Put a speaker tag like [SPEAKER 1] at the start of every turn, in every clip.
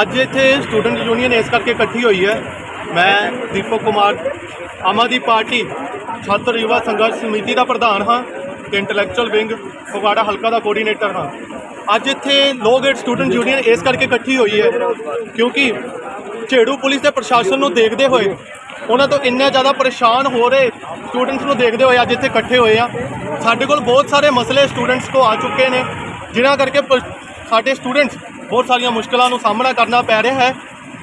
[SPEAKER 1] ਅੱਜ ਇੱਥੇ student union ਇਸ ਕਰਕੇ ਇਕੱਠੀ ਹੋਈ ਹੈ। ਮੈਂ ਦੀਪਕ ਕੁਮਾਰ, ਆਮ ਆਦਮੀ ਪਾਰਟੀ, ਛਾਤਰ ਯੁਵਾ ਸੰਘਰਸ਼ ਸਮਿਤੀ ਦਾ ਪ੍ਰਧਾਨ ਹਾਂ ਤੇ ਇੰਟੈਲੈਕਚੁਅਲ ਵਿੰਗ ਫਗਵਾੜਾ ਹਲਕਾ ਦਾ ਕੋਆਰਡੀਨੇਟਰ ਹਾਂ। ਅੱਜ ਇੱਥੇ ਲੋ ਗੇਟ ਸਟੂਡੈਂਟ ਯੂਨੀਅਨ ਇਸ ਕਰਕੇ ਇਕੱਠੀ ਹੋਈ ਹੈ ਕਿਉਂਕਿ ਝੇੜੂ ਪੁਲਿਸ ਦੇ ਪ੍ਰਸ਼ਾਸਨ ਨੂੰ ਦੇਖਦੇ ਹੋਏ, ਉਹਨਾਂ ਤੋਂ ਇੰਨੇ ਜ਼ਿਆਦਾ ਪਰੇਸ਼ਾਨ ਹੋ ਰਹੇ ਸਟੂਡੈਂਟਸ ਨੂੰ ਦੇਖਦੇ ਹੋਏ ਅੱਜ ਇੱਥੇ ਇਕੱਠੇ ਹੋਏ ਆ ਸਾਡੇ ਕੋਲ ਬਹੁਤ ਸਾਰੇ ਮਸਲੇ ਸਟੂਡੈਂਟਸ ਕੋ ਆ ਚੁੱਕੇ ਨੇ, ਜਿਨ੍ਹਾਂ ਕਰਕੇ ਪ- ਸਾਡੇ ਸਟੂਡੈਂਟਸ ਬਹੁਤ ਸਾਰੀਆਂ ਮੁਸ਼ਕਲਾਂ ਨੂੰ ਸਾਹਮਣਾ ਕਰਨਾ ਪੈ ਰਿਹਾ ਹੈ।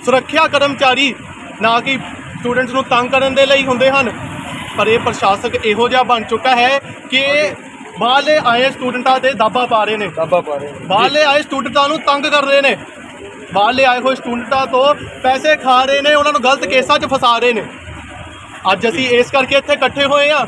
[SPEAKER 1] ਸੁਰੱਖਿਆ ਕਰਮਚਾਰੀ ਨਾ ਕਿ ਸਟੂਡੈਂਟਸ ਨੂੰ ਤੰਗ ਕਰਨ ਦੇ ਲਈ ਹੁੰਦੇ ਹਨ। ਪਰ ਇਹ ਪ੍ਰਸ਼ਾਸਕ ਇਹੋ ਜਿਹਾ ਬਣ ਚੁੱਕਾ ਹੈ ਕਿ ਬਾਹਰਲੇ ਆਏ ਸਟੂਡੈਂਟਾਂ ਤੇ ਦਾਬਾ ਪਾ ਰਹੇ ਨੇ।
[SPEAKER 2] ਦਾਬਾ ਪਾ ਰਹੇ
[SPEAKER 1] ਬਾਹਰਲੇ ਆਏ ਸਟੂਡੈਂਟਾਂ ਨੂੰ ਤੰਗ ਕਰ ਰਹੇ ਨੇ। ਬਾਹਰਲੇ ਆਏ ਹੋਏ ਸਟੂਡੈਂਟਾਂ ਤੋਂ ਪੈਸੇ ਖਾ ਰਹੇ ਨੇ ਉਹਨਾਂ ਨੂੰ ਗਲਤ ਕੇਸਾਂ 'ਚ ਫਸਾ ਰਹੇ ਨੇ। ਅੱਜ ਅਸੀਂ ਇਸ ਕਰਕੇ ਇੱਥੇ ਇਕੱਠੇ ਹੋਏ ਆ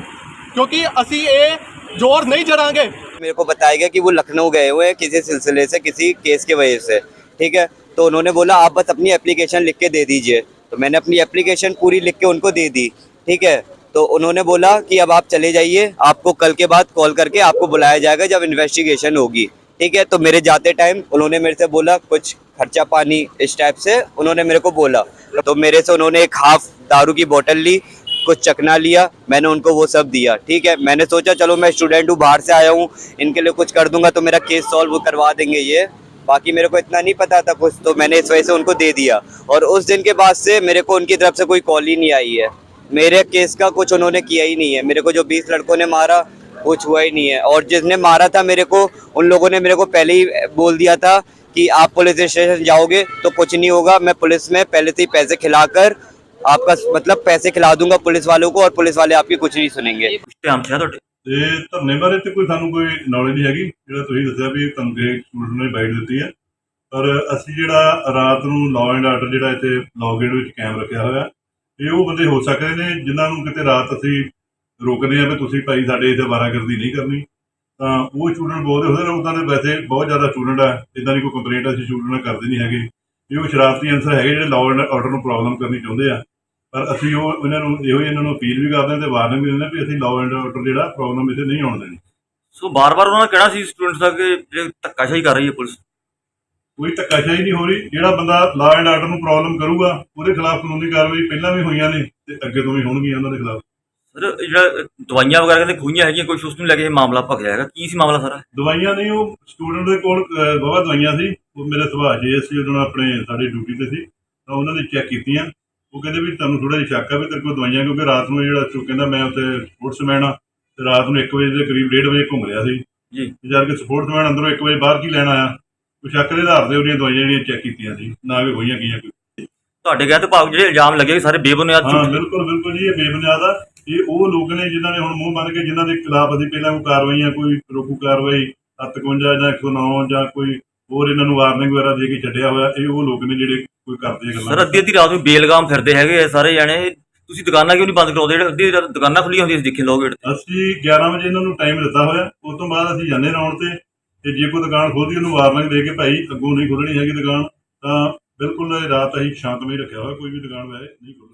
[SPEAKER 1] ਕਿਉਂਕਿ ਅਸੀਂ ਇਹ ਜ਼ੋਰ ਨਹੀਂ ਜੜਾਂਗੇ
[SPEAKER 3] मेरे को बताया गया कि वो लखनऊ गए हुए हैं किसी सिलसिले से, किसी केस की वजह से। ठीक है? तो उन्होंने बोला, आप बस अपनी एप्लीकेशन लिख के दे दीजिए। तो मैंने अपनी एप्लीकेशन पूरी लिख के उनको दे दी। ठीक है? तो उन्होंने बोला कि, अब आप चले जाइए। आपको कल के बाद कॉल करके आपको बुलाया जाएगा जब इन्वेस्टिगेशन होगी। ठीक है? तो मेरे जाते टाइम उन्होंने मेरे से बोला, कुछ खर्चा पानी इस टाइप से? उन्होंने मेरे को बोला। तो मेरे से उन्होंने एक हाफ़ दारू की बोतल ली कुछ चकना लिया, मैंने उनको वो सब दिया, ठीक है? मैंने सोचा, चलो, मैं स्टूडेंट हूँ, बाहर से आया हूँ, इनके लिए कुछ कर दूँगा तो मेरा केस सॉल्व करवा देंगे ये। बाकी मेरे को इतना नहीं पता था कुछ तो मैंने इस वजह से उनको दे दिया। और उस दिन के बाद से मेरे को उनकी तरफ़ से कोई कॉल ही नहीं आई है। मेरे केस का कुछ उन्होंने किया ही नहीं है। मेरे को जो बीस लड़कों ने मारा, कुछ हुआ ही नहीं है। और जिसने मारा था मेरे को, उन लोगों ने मेरे को पहले ही बोल दिया था कि आप पुलिस स्टेशन जाओगे तो कुछ नहीं होगा, मैं पुलिस में पहले से ही पैसे खिलाकर आपका मतलब पैसे खिला दूंगा पुलिस वालों को और पुलिस वाले आपकी कुछ नहीं सुनेंगे
[SPEAKER 4] ਕੁਝ ਧਿਆਨ ਸੀ ਤੁਹਾਡੇ
[SPEAKER 5] ਤੇ ਧਰਨੇ ਬਾਰੇ ਤੇ ਕੋਈ ਸਾਨੂੰ ਕੋਈ ਨੌਲੇਜ ਨਹੀਂ ਹੈਗੀ ਜਿਹੜਾ ਤੁਸੀਂ ਦੱਸਿਆ ਵੀ ਤੁਹਾਨੂੰ ਦੇ ਸਟੂਡੈਂਟ ਨੇ ਬਾਈਟ ਦਿੱਤੀ ਹੈ ਪਰ ਅਸੀਂ ਜਿਹੜਾ ਰਾਤ ਨੂੰ ਲਾਅ ਐਂਡ ਆਰਡਰ ਜਿਹੜਾ ਇੱਥੇ ਲੌਗਇਨ ਵਿੱਚ ਕਾਇਮ ਰੱਖਿਆ ਹੋਇਆ ਇਹ ਉਹ ਬੰਦੇ ਹੋ ਸਕਦੇ ਨੇ ਜਿਨ੍ਹਾਂ ਨੂੰ ਕਿਤੇ ਰਾਤ ਅਸੀਂ ਰੋਕਦੇ ਆ ਵੀ ਤੁਸੀਂ ਭਾਈ ਸਾਡੇ ਇੱਥੇ ਵਾਰਾਗਰਦੀ ਨਹੀਂ ਕਰਨੀ ਤਾਂ ਉਹ ਸਟੂਡੈਂਟ ਬੋਲਦੇ ਹੁੰਦੇ ਨੇ ਉਦਾਂ ਦੇ ਵੈਸੇ ਬਹੁਤ ਜ਼ਿਆਦਾ ਸਟੂਡੈਂਟ ਆ ਇਦਾਂ ਦੀ ਕੋਈ ਕੰਪਲੇਂਟ ਅਸੀਂ ਸਟੂਡੈਂਟ ਨਾਲ ਕਰਦੇ ਨਹੀਂ ਹੈਗੇ ਇਹ ਉਹ ਸ਼ਰਾਰਤੀ ਅਨਸਰ ਹੈਗੇ ਜਿਹੜੇ ਲਾਅ ਐਂਡ ਆਰਡਰ ਨੂੰ ਪ੍ਰੋਬਲਮ ਕਰਨੀ ਚਾਹੁੰਦੇ ਆ ਪਰ ਅਸੀਂ ਉਹ ਇਹਨਾਂ ਨੂੰ ਇਹੋ ਹੀ ਇਹਨਾਂ ਨੂੰ ਅਪੀਲ ਵੀ ਕਰਦੇ ਹਾਂ ਤੇ ਵਾਰਨਿੰਗ ਵੀ ਦਿੰਦੇ ਹਾਂ ਵੀ ਅਸੀਂ ਲਾਅ ਐਂਡ ਆਰਡਰ ਜਿਹੜਾ ਪ੍ਰੋਬਲਮ ਇੱਥੇ ਨਹੀਂ ਆਉਣ ਦੇਣੀ।
[SPEAKER 4] ਸੋ ਬਾਰ-ਬਾਰ ਉਹਨਾਂ ਨੇ ਕਹਿਣਾ ਸੀ ਸਟੂਡੈਂਟਸ ਦਾ ਕਿ ਜਿਹੜੇ ਧੱਕਾਸ਼ਾਹੀ ਕਰ ਰਹੀ ਹੈ ਪੁਲਿਸ।
[SPEAKER 5] ਕੋਈ ਧੱਕਾਸ਼ਾਹੀ ਨਹੀਂ ਹੋ ਰਹੀ। ਜਿਹੜਾ ਬੰਦਾ ਲਾਅ ਐਂਡ ਆਰਡਰ ਨੂੰ ਪ੍ਰੋਬਲਮ ਕਰੂਗਾ ਉਹਦੇ ਖਿਲਾਫ ਕਾਨੂੰਨੀ ਕਾਰਵਾਈ ਪਹਿਲਾਂ ਵੀ ਹੋਈਆਂ ਨੇ ਤੇ ਅੱਗੇ ਤੋਂ ਵੀ ਹੋਣਗੀਆਂ ਉਹਨਾਂ ਦੇ ਖਿਲਾਫ।
[SPEAKER 4] ਸਰ ਜਿਹੜਾ ਦਵਾਈਆਂ ਵਗੈਰਾ ਕਹਿੰਦੇ ਖੋਈਆਂ ਹੈਗੀਆਂ ਕੋਈ ਉਸ ਨੂੰ ਲੈ ਕੇ ਇਹ ਮਾਮਲਾ ਭਖਿਆ ਹੈਗਾ। ਕੀ ਸੀ ਮਾਮਲਾ ਸਾਰਾ?
[SPEAKER 5] ਦਵਾਈਆਂ ਨਹੀਂ ਉਹ ਸਟੂਡੈਂਟ ਦੇ ਕੋਲ ਬਹੁਤ ਦਵਾਈਆਂ ਸੀ। ਉਹ ਮੇਰੇ ਸੁਭਾਅ ਜੇ ਸੀ ਉਦੋਂ ਆਪਣੇ ਸਾਡੇ ਡਿਊਟੀ ਤੇ ਸੀ। ਤਾਂ ਉਹਨਾਂ ਨੇ ਚੈੱਕ ਕੀਤੀਆਂ। ਉਹ ਕਹਿੰਦੇ ਵੀ ਤੁਹਾਨੂੰ ਥੋੜਾ ਜਿਹਾ ਸ਼ੱਕ ਆ ਵੀ ਤੇਰੇ ਕੋਲ ਦਵਾਈਆਂ ਕਿਉਂਕਿ ਰਾਤ ਨੂੰ ਜਿਹੜਾ ਤੂੰ ਕਹਿੰਦਾ ਮੈਂ ਉੱਥੇ ਸਪੋਰਟਸਮੈਨ ਆ ਤੇ ਰਾਤ ਨੂੰ 1 ਵਜੇ ਦੇ ਕਰੀਬ 1:30 ਵਜੇ ਘੁੰਮ ਰਿਹਾ ਸੀ।
[SPEAKER 4] ਜੀ।
[SPEAKER 5] ਜਦ ਕਿ ਸਪੋਰਟਸਮੈਨ ਅੰਦਰੋਂ 1 ਵਜੇ ਬਾਹਰ ਕੀ ਲੈਣ ਆਇਆ? ਉਹ ਸ਼ੱਕ ਦੇ ਆਧਾਰ ਤੇ ਉਹਦੀਆਂ ਦਵਾਈਆਂ ਜਿਹੜੀਆਂ ਚੈੱਕ ਕੀਤੀਆਂ ਸੀ ਨਾ ਵੀ ਹੋਈਆਂ ਗਈਆਂ ਕੋਈ।
[SPEAKER 4] ਤੁਹਾਡੇ ਕਹਿ ਤੇ ਭਾਵ ਜਿਹੜੇ ਇਲਜ਼ਾਮ ਲੱਗੇ ਵੀ ਸਾਰੇ ਬੇਬੁਨਿਆਦ
[SPEAKER 5] ਹਾਂ। ਬਿਲਕੁਲ ਬਿਲਕੁਲ ਜੀ ਇਹ ਬੇਬੁਨਿਆਦ ਆ। ਇਹ ਉਹ ਲੋਕ ਨੇ ਜਿਨ੍ਹਾਂ ਨੇ ਹੁਣ ਮੂੰਹ ਬੰਨ ਕੇ ਜਿਨ੍ਹਾਂ ਦੇ ਖਿਲਾਫ ਅਸੀਂ ਪਹਿਲਾਂ ਕੋਈ ਕਾਰਵਾਈਆਂ ਕੋਈ ਰੋਕੂ ਕਾਰਵਾਈ 751 ਜਾਂ 109 ਜਾਂ ਕੋਈ ਹੋਰ ਇਹਨਾਂ ਨੂੰ ਵਾਰਨਿੰਗ ਵਗੈਰਾ ਦੇ ਕੇ ਛੱਡਿਆ ਹੋਇਆ ਇਹ ਉਹ ਲੋਕ ਨੇ ਜਿਹੜੇ ਕੋਈ ਕਰਦੇ ਆ
[SPEAKER 4] ਸਰ ਅੱਧੀ ਅੱਧੀ ਰਾਤ ਨੂੰ ਬੇਲਗਾਮ ਫਿਰਦੇ ਹੈਗੇ ਆ ਸਾਰੇ ਜਾਣੇ। ਤੁਸੀਂ ਦੁਕਾਨਾਂ ਕਿਉਂ ਨਹੀਂ ਬੰਦ ਕਰਾਉਂਦੇ? ਜਿਹੜੇ ਅੱਧੀ ਰਾਤ ਦੁਕਾਨਾਂ ਖੁੱਲੀਆਂ ਹੁੰਦੀਆਂ ਸੀ ਦੇਖੇ ਲੋਕ ਜਿਹੜੇ
[SPEAKER 5] ਅਸੀਂ 11 ਵਜੇ ਇਹਨਾਂ ਨੂੰ ਟਾਈਮ ਦਿੱਤਾ ਹੋਇਆ। ਉਸ ਤੋਂ ਬਾਅਦ ਅਸੀਂ ਜਾਂਦੇ ਰਾਉਣ ਤੇ ਤੇ ਜੇ ਕੋਈ ਦੁਕਾਨ ਖੋਲਦੀ ਉਹਨੂੰ ਵਾਰਨਿੰਗ ਦੇ ਕੇ ਭਾਈ ਅੱਗੋਂ ਨਹੀਂ ਖੋਲਣੀ ਹੈਗੀ ਦੁਕਾਨ ਤਾਂ ਬਿਲਕੁਲ ਰਾਤ ਅਸੀਂ ਸ਼ਾਂਤਮਈ ਰੱਖਿਆ ਹੋਇਆ। ਕੋਈ ਵੀ ਦੁਕਾਨ ਵੈਸੇ ਨਹੀਂ ਖੋਲਣੀ